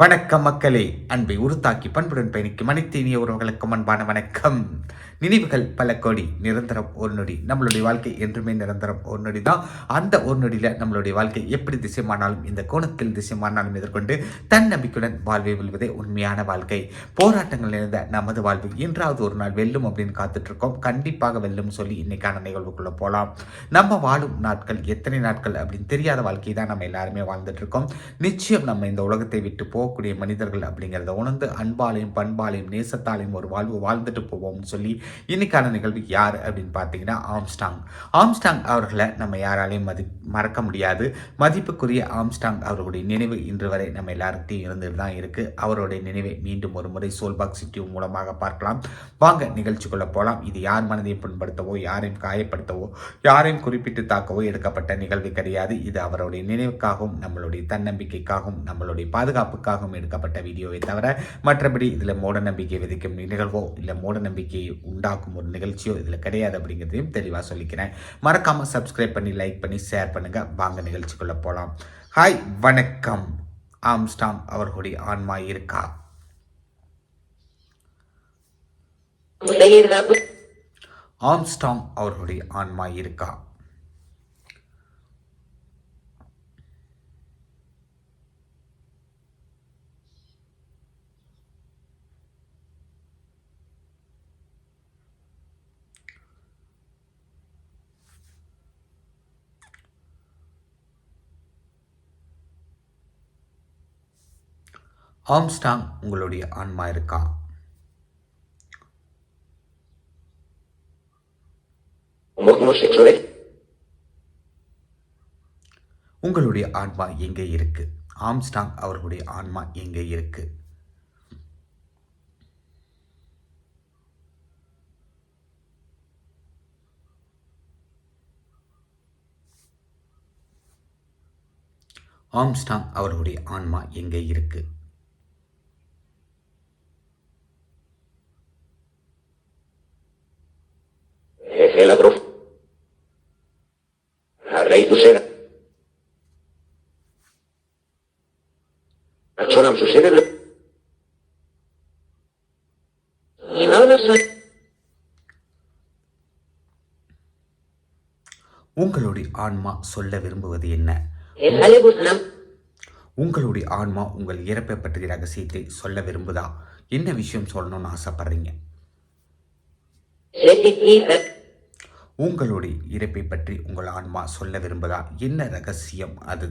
வணக்கம் மக்களே. அன்பை உருத்தாக்கி பண்புடன் பயணிக்கும் அனைத்து இனிய உறவுகளுக்கும் அன்பான வணக்கம். நினைவுகள் பல கோடி நிரந்தரம் ஒரு நொடி. நம்மளுடைய வாழ்க்கை என்றுமே நிரந்தரம் ஒரு நொடி தான் அந்த ஒரு நொடியில் நம்மளுடைய வாழ்க்கை எப்படி திசைமானாலும் இந்த கோணத்தில் திசைமானாலும் எதிர்கொண்டு தன்னம்பிக்கையுடன் வாழ்வை வெல்வதே உண்மையான வாழ்க்கை. போராட்டங்கள் நிறைந்த நமது வாழ்வு என்றாவது ஒரு நாள் வெல்லும் அப்படின்னு காத்துட்ருக்கோம். கண்டிப்பாக வெல்லும் சொல்லி இன்னைக்கான நிகழ்வுக்குள்ளே போகலாம் நம்ம வாழும் நாட்கள் எத்தனை நாட்கள் அப்படின்னு தெரியாத வாழ்க்கை தான் நம்ம எல்லாருமே வாழ்ந்துட்டு இருக்கோம் நிச்சயம் நம்ம இந்த உலகத்தை விட்டு போ போகக்கூடிய மனிதர்கள் அப்படிங்கிறத உணர்ந்து அன்பாலையும் பண்பாலையும் நேசத்தாலையும் ஒரு வாழ்வு வாழ்ந்துட்டு போவோம்னு சொல்லி இன்னைக்கான நிகழ்வு யார் அப்படின்னு பார்த்தீங்கன்னா ஆம்ஸ்டாங். ஆம்ஸ்டாங் அவர்களை நம்ம யாராலையும் மதி மறக்க முடியாது. மதிப்புக்குரிய ஆம்ஸ்டாங் அவர்களுடைய நினைவு இன்று வரை நம்ம எல்லார்கிட்டையும் இருந்துட்டு தான் இருக்குது அவருடைய நினைவை மீண்டும் ஒரு முறை சோல்பாக் சிட்டியூ மூலமாக பார்க்கலாம். வாங்க நிகழ்ச்சிக்குள்ள போகலாம் இது யார் மனதையும் புண்படுத்தவோ யாரையும் காயப்படுத்தவோ யாரையும் குறிப்பிட்டு தாக்கவோ எடுக்கப்பட்ட நிகழ்வு கிடையாது. இது அவருடைய நினைவுக்காகவும் நம்மளுடைய தன்னம்பிக்கைக்காகவும் நம்மளுடைய பாதுகாப்புக்காக பாதுகாப்புக்காகவும் எடுக்கப்பட்ட வீடியோவை தவிர மற்றபடி இதில் மூட நம்பிக்கை விதிக்கும் நிகழ்வோ இல்லை மூட நம்பிக்கையை உண்டாக்கும் ஒரு நிகழ்ச்சியோ இதில் கிடையாது அப்படிங்கிறதையும் தெளிவாக சொல்லிக்கிறேன். மறக்காமல் சப்ஸ்கிரைப் பண்ணி லைக் பண்ணி ஷேர் பண்ணுங்க. வாங்க நிகழ்ச்சிக்குள்ள போகலாம் ஹாய் வணக்கம். ஆம்ஸ்டாங் அவர்களுடைய ஆன்மா இருக்கா? ஆம்ஸ்டாங் அவர்களுடைய ஆன்மா இருக்கா? ஆம்ஸ்டாங் உங்களுடைய ஆன்மா இருக்கா? உங்களுடைய ஆன்மா எங்கே இருக்கு? ஆம்ஸ்டாங் அவர்களுடைய ஆன்மா எங்கே இருக்கு? ஆம்ஸ்டாங் அவர்களுடைய ஆன்மா எங்கே இருக்குது Achonam su sera. Y no lo soy. உங்களுடைய ஆன்மா சொல்ல விரும்புவது என்ன nam. உங்களுடைய ஆன்மா உங்கள் இறப்பை பற்றிய ரகசியத்தை சொல்ல விரும்புதா என்ன விஷயம் சொல்லணும்னு ஆசைப்படுறீங்க. உங்களுடைய இறப்பை பற்றி உங்கள் ஆன்மா சொல்ல விரும்புதா என்ன ரகசியம் அது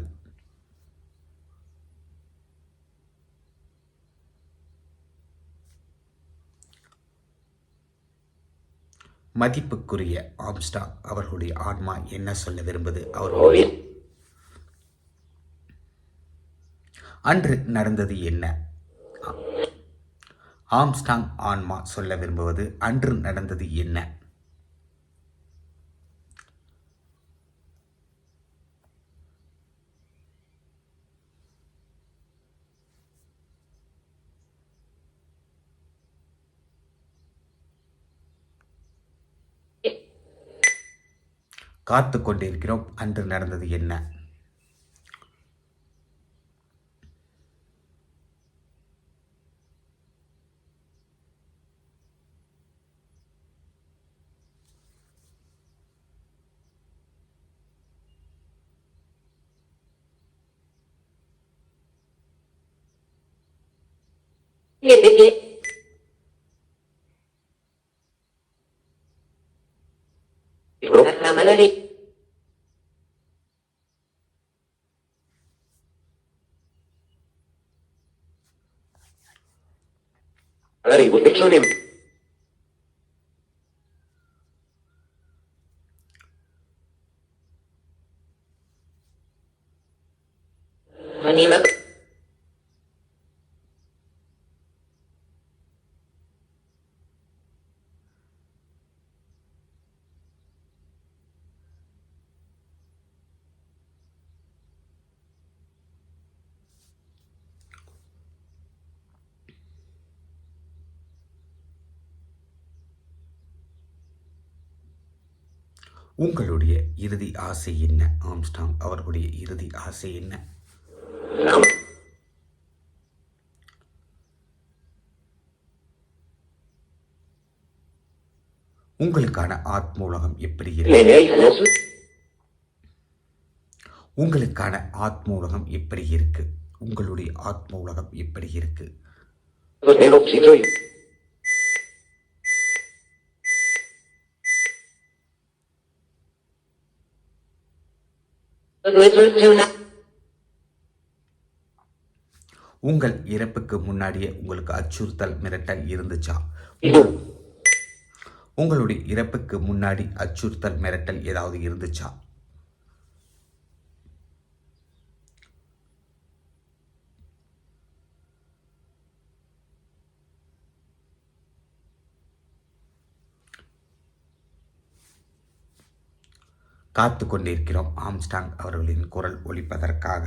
மதிப்புக்குரிய ஆம்ஸ்டா அவர்களுடைய ஆன்மா என்ன சொல்ல விரும்புது? அவர்களுடைய. அன்று நடந்தது என்ன? ஆம்ஸ்டாங் ஆன்மா சொல்ல விரும்புவது அன்று நடந்தது என்ன? காத்து கொண்டிருக்கிறோம் அன்று நடந்தது என்ன Yeah, yeah, yeah. magari Arrivo, sono in... உங்களுடைய இறுதி ஆசை என்ன? ஆம்ஸ்டாங் அவர்களுடைய இறுதி ஆசை என்ன? உங்களுக்கான ஆத்ம உலகம் எப்படி இருக்கு? உங்களுக்கான ஆத்ம உலகம் எப்படி இருக்கு? உங்களுடைய ஆத்ம உலகம் எப்படி இருக்கு? உங்கள் இறப்புக்கு முன்னாடியே உங்களுக்கு அச்சுறுத்தல் மிரட்டல் இருந்துச்சா. உங்களுடைய இறப்புக்கு முன்னாடி அச்சுறுத்தல் மிரட்டல் ஏதாவது இருந்துச்சா காத்து கொண்டிருக்கிறோம். ஆம்ஸ்டாங் அவர்களின் குரல் ஒலிப்பதற்காக.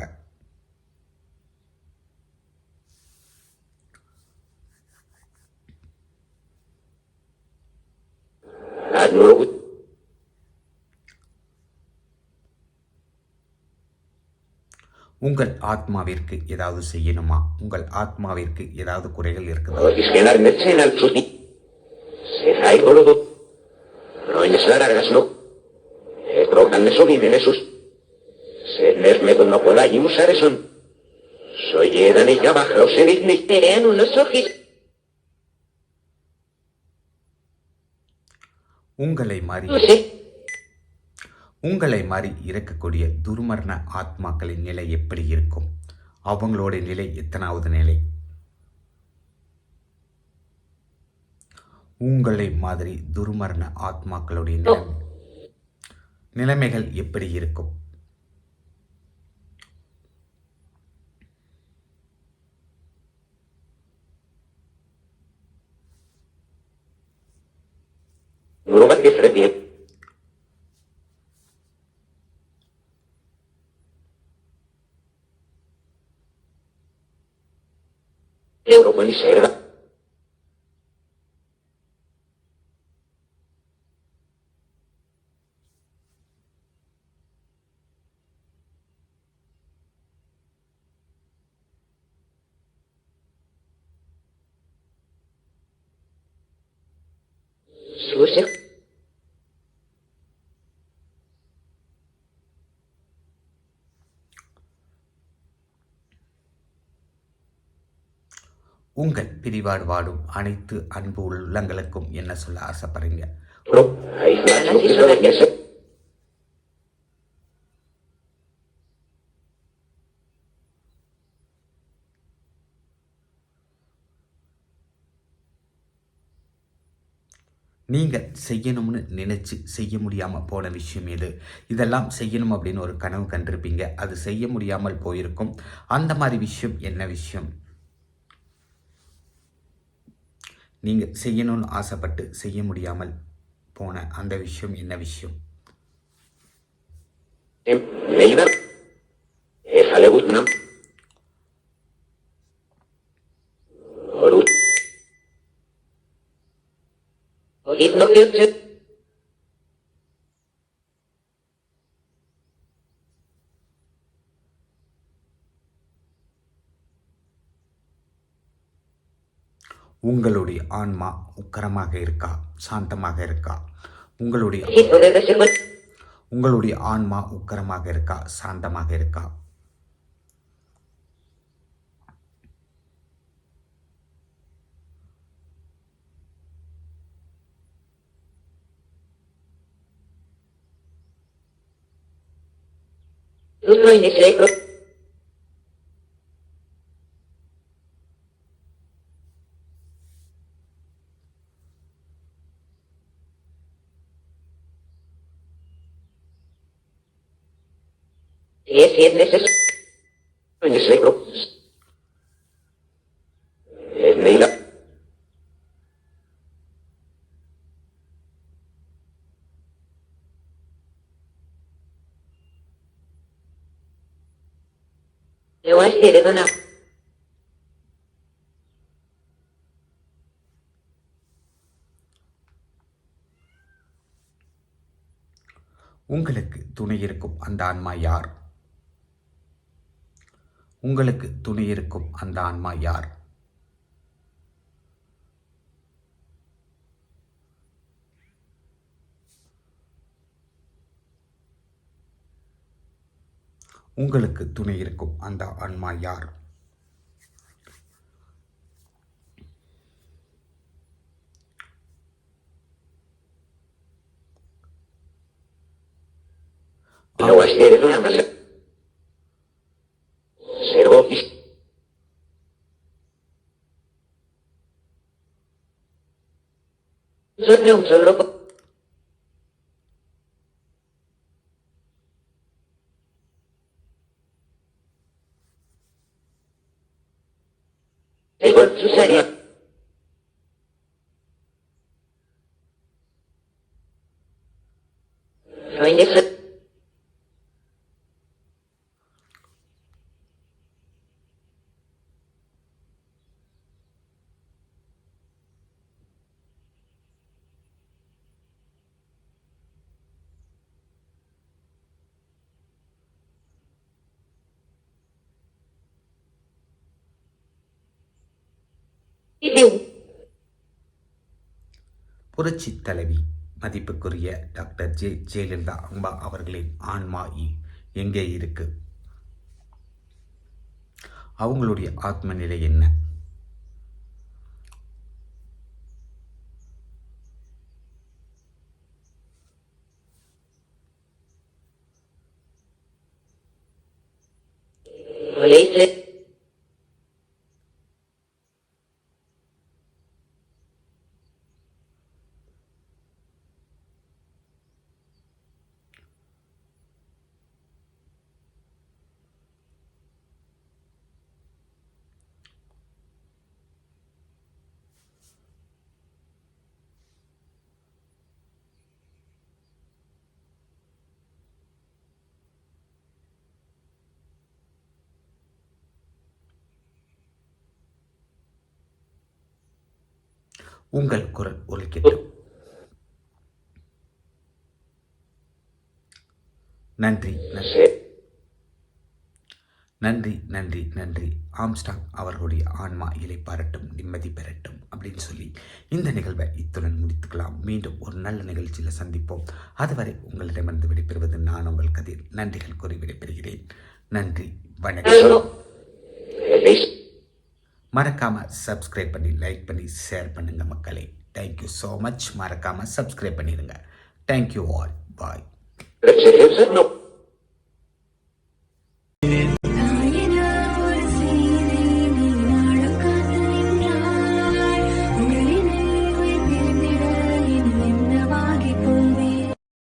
உங்கள் ஆத்மாவிற்கு ஏதாவது செய்யணுமா? உங்கள் ஆத்மாவிற்கு ஏதாவது குறைகள் இருக்குதா? Golodo. Noin Saragas no. Etrokan Mesovi Menesus. Senes me no pueda y musareson. Soy Edan y Yabaj los enigmi. Terean unos ojis. உங்களை மாறி. உங்களை மாறி இறக்கக்கூடிய துர்மரண ஆத்மாக்களின் நிலை எப்படி இருக்கும் அவங்களோட நிலை எத்தனாவது நிலை உங்களை மாதிரி துர்மரண ஆத்மாக்களுடைய நிலைமை நிலைமைகள் எப்படி இருக்கும் Nurobat Susi. உங்கள் பிரிவாடு வாடும் அனைத்து அன்பு உள்ளங்களுக்கும் என்ன சொல்ல ஆசைப்படுறீங்க நீங்கள் செய்யணும்னு நினச்சி செய்ய முடியாமல் போன விஷயம் எது இதெல்லாம் செய்யணும் அப்படின்னு ஒரு கனவு கண்டிருப்பீங்க அது செய்ய முடியாமல் போயிருக்கும் அந்த மாதிரி விஷயம் என்ன விஷயம் நீங்கள் செய்யணும்னு ஆசைப்பட்டு செய்ய முடியாமல் போன அந்த விஷயம் என்ன விஷயம் ஒரு Orit no Kirche. உங்களுடைய ஆன்மா உக்கரமாக இருக்கா சாந்தமாக இருக்கா உங்களுடைய. உங்களுடைய ஆன்மா உக்கரமாக இருக்கா சாந்தமாக இருக்கா Turno inicial. Diez, siete, seis. Inicial. Eu உங்களுக்கு துணை இருக்கும் அந்த ஆன்மா யார்? உங்களுக்கு துணை இருக்கும் அந்த ஆன்மா யார்? உங்களுக்கு துணை இருக்கும் அந்த ஆன்மா யார் Yo no, solo புரட்சி தலைவி மதிப்புக்குரிய டாக்டர் ஜே ஜெயலலிதா அம்பா அவர்களின் ஆன்மா இ- எங்கே இருக்கு அவங்களுடைய ஆத்ம நிலை என்ன Reinicia. உங்கள் குரல் ஒலிக்கட்டும். நன்றி நன்றி. நன்றி நன்றி நன்றி. ஆம்ஸ்டாங் அவர்களுடைய ஆன்மா இலை பாரட்டும் நிம்மதி பெறட்டும் அப்படின்னு சொல்லி இந்த நிகழ்வை இத்துடன் முடித்துக்கலாம். மீண்டும் ஒரு நல்ல நிகழ்ச்சியில் சந்திப்போம். அதுவரை உங்களிடமிருந்து விடைபெறுவது நான் உங்கள் கதிர். நன்றிகள் கூறி விடைபெறுகிறேன். நன்றி வணக்கம். மறக்காமல் சப்ஸ்கிரைப் பண்ணி லைக் பண்ணி ஷேர் பண்ணுங்கள் மக்களே. தேங்க்யூ ஸோ மச் மறக்காமல் சப்ஸ்கிரைப் பண்ணிடுங்க thank you all bye no.